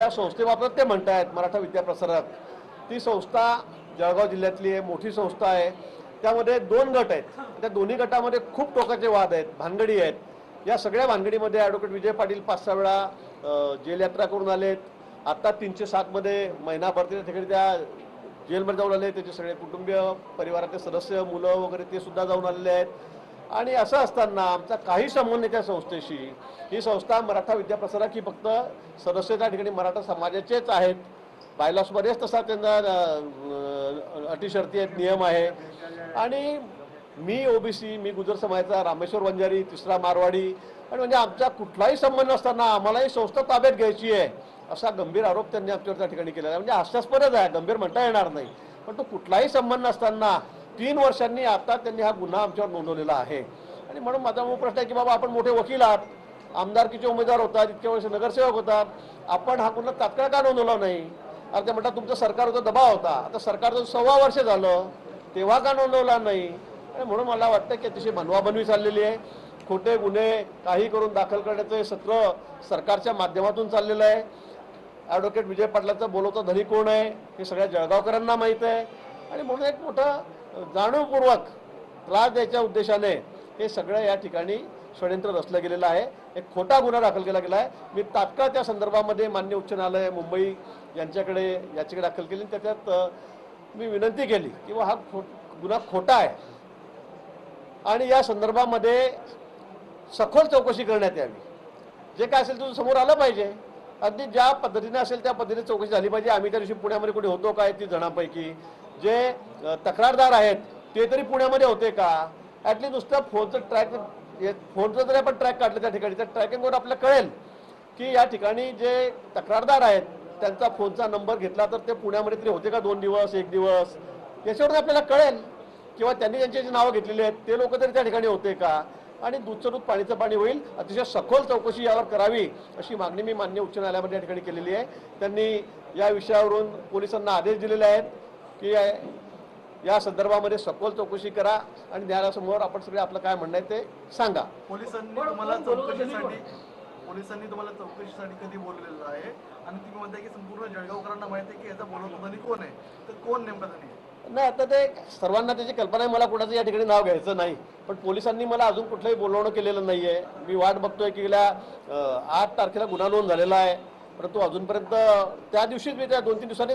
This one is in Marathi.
त्या संस्थेबाबत ते म्हणतायत मराठा विद्याप्रसारक ती संस्था जळगाव जिल्ह्यातली आहे मोठी संस्था आहे. त्यामध्ये दोन गट आहेत. त्या दोन्ही गटामध्ये खूप टोकाचे वाद आहेत भानगडी आहेत. या सगळ्या भानगडीमध्ये ॲडव्होकेट विजय पाटील पाच सहा वेळा जेल यात्रा करून आलेत. आता तीनशे सातमध्ये महिनाभर ते त्या ठिकाणी त्या जेलमध्ये जाऊन आले त्याचे सगळे कुटुंबीय परिवारातले सदस्य मुलं वगैरे ते सुद्धा जाऊन आलेले आहेत. आणि असं असताना आमचा काही संबंध नाही त्या संस्थेशी ही संस्था मराठा विद्याप्रसारक ही फक्त सदस्य त्या ठिकाणी मराठा समाजाचेच आहेत. बायलॉसमध्येच तसा त्यांना अटीशर्ती अटी शर्ती आहेत नियम आहे. आणि मी ओबीसी मी गुजर समाजाचा रामेश्वर वंजारी तिसरा मारवाडी आणि म्हणजे आमचा कुठलाही संबंध असताना आम्हाला ही संस्था ताब्यात घ्यायची आहे असा गंभीर आरोप त्यांनी आमच्यावर त्या ठिकाणी केलेला आहे. म्हणजे हास्यास्पदच आहे गंभीर म्हणता येणार नाही. पण तो कुठलाही संबंध असताना तीन वर्षांनी आता त्यांनी हा गुन्हा आमच्यावर नोंदवलेला आहे. आणि म्हणून माझा मूळ प्रश्न आहे की बाबा आपण मोठे वकील आहात. आमदारकीचे उमेदवार होतात इतक्या वर्ष नगरसेवक होतात. आपण हा गुन्हा तात्काळ का नोंदवला नाही? अरे ते म्हणतात तुमचं सरकारचा दबाव होता. आता सरकारचं सव्वा वर्ष झालं तेव्हा का नोंदवला नाही? आणि म्हणून मला वाटतं की अतिशय बनवाबनवी चाललेली आहे. खोटे गुन्हे काही करून दाखल करण्याचं हे सत्र सरकारच्या माध्यमातून चाललेलं आहे. ॲडव्होकेट विजय पाटलाचं बोलवतं धनी कोण आहे हे सगळ्या जळगावकरांना माहीत आहे. आणि म्हणून एक मोठं जाणीवपूर्वक त्रास द्यायच्या उद्देशाने हे सगळं या ठिकाणी षडयंत्र रचलं गेलेलं आहे. एक खोटा गुन्हा दाखल केला गेला आहे. मी तात्काळ त्या संदर्भामध्ये मान्य उच्च न्यायालय मुंबई यांच्याकडे याचिका दाखल केली आणि त्याच्यात मी विनंती केली की हा खो गुन्हा खोटा आहे. आणि या संदर्भामध्ये सखोल चौकशी करण्यात यावी. जे काय असेल तुझं समोर आलं पाहिजे. अगदी ज्या पद्धतीने असेल त्या पद्धतीने चौकशी झाली पाहिजे. आम्ही त्या दिवशी पुण्यामध्ये कुठे होतो काय ती जणांपैकी. जे तक्रारदार आहेत ते तरी पुण्यामध्ये होते का? ॲटली नुसतं फोनचं ट्रॅक फोनचं जरी आपण ट्रॅक काढलं त्या ठिकाणी त्या ट्रॅकिंगवर आपल्याला कळेल की या ठिकाणी जे तक्रारदार आहेत त्यांचा फोनचा नंबर घेतला तर ते पुण्यामध्ये तरी होते का दोन दिवस एक दिवस? याच्यावरून आपल्याला कळेल. किंवा त्यांनी ज्यांची जी नावं घेतलेली आहेत ते लोक तरी त्या ठिकाणी होते का? आणि दूधचं दूध पाणीचं पाणी होईल अतिशय सखोल चौकशी यावर करावी अशी मागणी मी मान्य उच्च न्यायालयामध्ये या ठिकाणी केलेली आहे. त्यांनी या विषयावरून पोलिसांना आदेश दिलेले आहेत. की या संदर्भामध्ये सखोल चौकशी करा आणि न्यायालयासमोर आपण सगळे आपलं काय म्हणणं आहे ते सांगा. पोलिसांनी तुम्हाला चौकशीसाठी पोलिसांनी तुम्हाला चौकशीसाठी कधी बोलवलेलं आहे? आणि तुम्ही म्हणताय की संपूर्ण जळगावकरांना माहिती आहे की याचा बोलवतो धनी कोण आहे? तर कोण नेमका आहे? नाही आता ते सर्वांना त्याची कल्पना आहे मला कुणाचं या ठिकाणी नाव घ्यायचं नाही. पण पोलिसांनी मला अजून कुठलंही बोलवणं केलेलं नाहीये. मी वाट बघतोय की गेल्या आठ तारखेला गुन्हा नोंद झालेला आहे. परंतु अजूनपर्यंत त्या दिवशीच मी त्या दोन तीन दिवसांनी